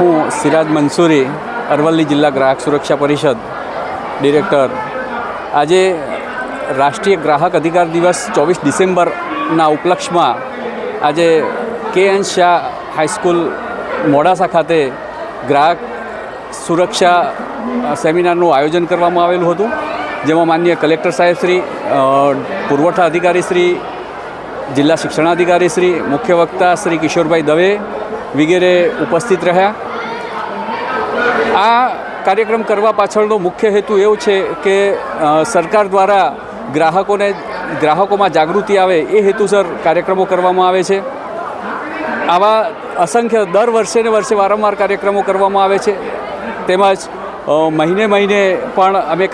હું સિરાજ મંસૂરી, અરવલ્લી જિલ્લા ગ્રાહક સુરક્ષા પરિષદ, ડિરેક્ટર. આજે રાષ્ટ્રીય ગ્રાહક અધિકાર દિવસ ચોવીસ ડિસેમ્બરના ઉપલક્ષમાં આજે કે એન શાહ હાઈસ્કૂલ મોડાસા ખાતે ગ્રાહક સુરક્ષા સેમિનારનું આયોજન કરવામાં આવેલું હતું, જેમાં માન્ય કલેક્ટર સાહેબ શ્રી પુરવઠા અધિકારી શ્રી, જિલ્લા શિક્ષણાધિકારી શ્રી, મુખ્ય વક્તા શ્રી કિશોરભાઈ દવે વગેરે ઉપસ્થિત રહ્યા. આ કાર્યક્રમ કરવા પાછળનો મુખ્ય હેતુ એવો છે કે સરકાર દ્વારા ગ્રાહકોને, ગ્રાહકોમાં જાગૃતિ આવે એ હેતુસર કાર્યક્રમો કરવામાં આવે છે. આવા અસંખ્ય દર વર્ષે ને વર્ષે વારંવાર કાર્યક્રમો કરવામાં આવે છે. તેમજ મહિને મહિને પણ અમે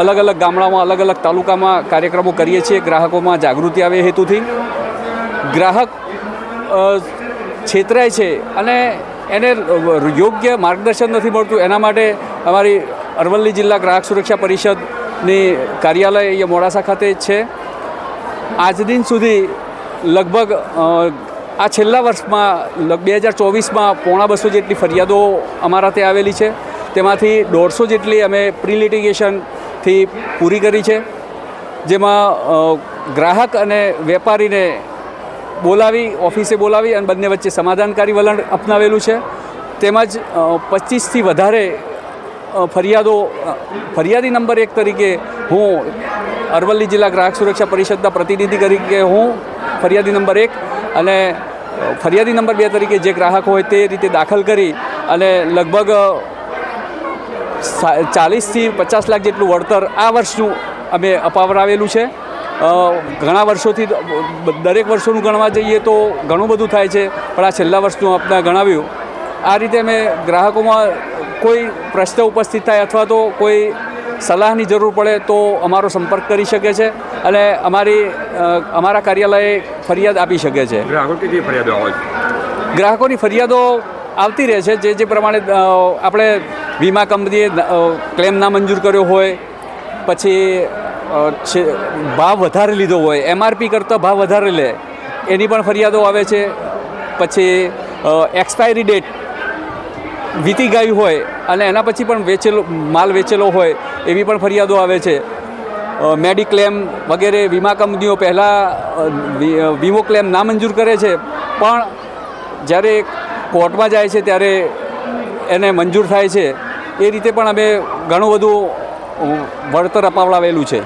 અલગ અલગ ગામડામાં, અલગ અલગ તાલુકામાં કાર્યક્રમો કરીએ છીએ. ગ્રાહકોમાં જાગૃતિ આવે હેતુથી. ગ્રાહક છેતરાય છે અને એને યોગ્ય માર્ગદર્શન નથી મળતું. એના માટે અમારી અરવલ્લી જિલ્લા ગ્રાહક સુરક્ષા પરિષદની કાર્યાલય અહીંયા મોડાસા ખાતે છે. આજ દિન સુધી લગભગ આ છેલ્લા વર્ષમાં બે હજાર ચોવીસમાં પોણા બસો જેટલી ફરિયાદો અમારા ત્યાં આવેલી છે. તેમાંથી દોઢસો જેટલી અમે પ્રી લિટિગેશનથી પૂરી કરી છે. જેમાં ગ્રાહક અને વેપારીને બોલાવી, ઓફિસે બોલાવી અને બંને વચ્ચે સમાધાનકારી વલણ અપનાવેલું છે. તેમજ પચીસથી વધારે ફરિયાદો ફરિયાદી નંબર એક તરીકે હું અરવલ્લી જિલ્લા ગ્રાહક સુરક્ષા પરિષદના પ્રતિનિધિ તરીકે હું ફરિયાદી નંબર એક અને ફરિયાદી નંબર બે તરીકે જે ગ્રાહકો હોય તે રીતે દાખલ કરી અને લગભગ ચાલીસથી પચાસ લાખ જેટલું વળતર આ વર્ષનું અમે અપાવરાવેલું છે. ઘણા વર્ષોથી દરેક વર્ષોનું ગણવા જઈએ તો ઘણું બધું થાય છે પણ આ છેલ્લા વર્ષનું આપણે ગણાવ્યું. આ રીતે અમે ગ્રાહકોમાં કોઈ પ્રશ્ન ઉપસ્થિત થાય અથવા તો કોઈ સલાહની જરૂર પડે તો અમારો સંપર્ક કરી શકે છે અને અમારી અમારા કાર્યાલયે ફરિયાદ આપી શકે છે. ગ્રાહકો કેટલી ફરિયાદો આવે છે? ગ્રાહકોની ફરિયાદો આવતી રહે છે જે જે પ્રમાણે આપણે વીમા કંપનીએ ક્લેમ ના મંજૂર કર્યો હોય પછી છે, ભાવ વધારે લીધો હોય એમઆરપી કરતાં ભાવ વધારે લે, એની પણ ફરિયાદો આવે છે. પછી એક્સપાયરી ડેટ વીતી ગઈ હોય અને એના પછી પણ વેચેલો, માલ વેચેલો હોય, એવી પણ ફરિયાદો આવે છે. મેડિક્લેમ વગેરે વીમા કંપનીઓ પહેલાં વીમો ક્લેમ નામંજૂર કરે છે. પણ, જ્યારે કોર્ટમાં જાય છે, ત્યારે એને મંજૂર થાય છે. એ રીતે પણ અમે ઘણું બધું વળતર અપાવડાવેલું છે.